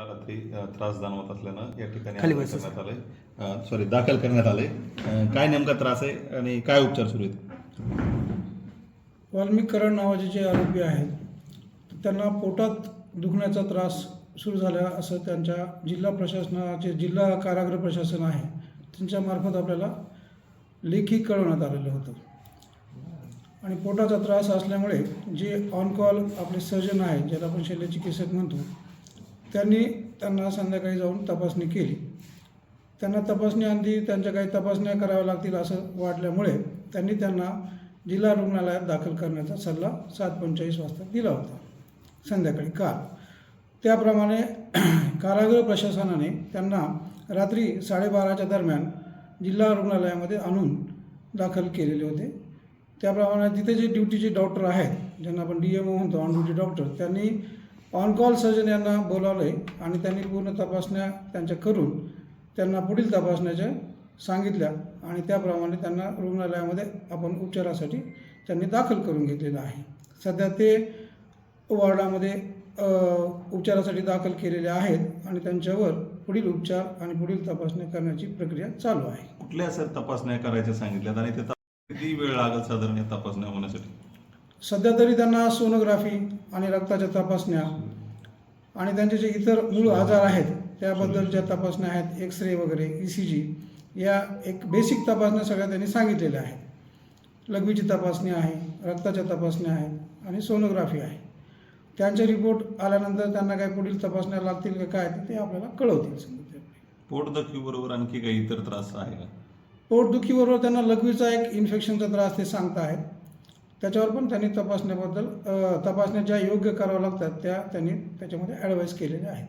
मला रात्री त्रास जाणवत असल्यानं या ठिकाणी करण्यात आलंय. सॉरी दाखल करण्यात आले काय नेमका त्रास आहे आणि काय उपचार सुरू आहेत? वाल्मिक करण नावाचे जे आरोपी आहेत त्यांना पोटात दुखण्याचा त्रास सुरू झाला असं त्यांच्या जिल्हा प्रशासनाचे जिल्हा कारागृह प्रशासन आहे त्यांच्यामार्फत आपल्याला लेखी कळवण्यात आलेलं होतं. आणि पोटाचा त्रास असल्यामुळे जे ऑन कॉल आपले सर्जन आहेत ज्याला आपण शल्यचिकित्सक म्हणतो त्यांनी त्यांना संध्याकाळी जाऊन तपासणी केली. त्यांना तपासणीअंती त्यांच्या काही तपासण्या कराव्या लागतील असं वाटल्यामुळे त्यांनी त्यांना जिल्हा रुग्णालयात दाखल करण्याचा सल्ला सात पंचेचाळीस वाजता दिला होता संध्याकाळी काल. त्याप्रमाणे कारागृह प्रशासनाने त्यांना रात्री साडेबाराच्या दरम्यान जिल्हा रुग्णालयामध्ये आणून दाखल केलेले होते. त्याप्रमाणे तिथे जे ड्युटीचे डॉक्टर आहेत ज्यांना आपण डी एम ओ म्हणतो ऑन ड्युटी डॉक्टर त्यांनी ऑनकॉल सर्जन यांना बोलावलं आहे आणि त्यांनी पूर्ण तपासण्या त्यांच्या करून त्यांना पुढील तपासण्याच्या सांगितल्या आणि त्याप्रमाणे त्यांना रुग्णालयामध्ये आपण उपचारासाठी त्यांनी दाखल करून घेतलेलं आहे. सध्या ते वॉर्डामध्ये उपचारासाठी दाखल केलेले आहेत आणि त्यांच्यावर पुढील उपचार आणि पुढील तपासण्या करण्याची प्रक्रिया चालू आहे. कुठल्या सर तपासण्या करायच्या सांगितल्यात आणि ते किती वेळ लागत साधारण या तपासण्या होण्यासाठी? सध्या तरी त्यांना सोनोग्राफी आणि रक्ताच्या तपासण्या आणि त्यांचे जे इतर मूळ आजार आहेत त्याबद्दलच्या तपासण्या आहेत एक्स रे वगैरे ई सी जी या एक बेसिक तपासण्या सगळ्या त्यांनी सांगितलेल्या आहेत. लघवीची तपासणी आहे रक्ताच्या तपासण्या आहेत आणि सोनोग्राफी आहे. त्यांचे रिपोर्ट आल्यानंतर त्यांना काय पुढील तपासण्या लागतील का काय ते आपल्याला कळवतील. पोटदखीबरोबर आणखी काही इतर त्रास आहे का? पोटदुखीबरोबर त्यांना लघवीचा एक इन्फेक्शनचा त्रास ते सांगताहेत. त्याच्यावर पण त्यांनी तपासण्याबद्दल तपासण्या ज्या योग्य कराव्या लागतात त्या त्यांनी त्याच्यामध्ये ॲडवाईस केलेल्या आहेत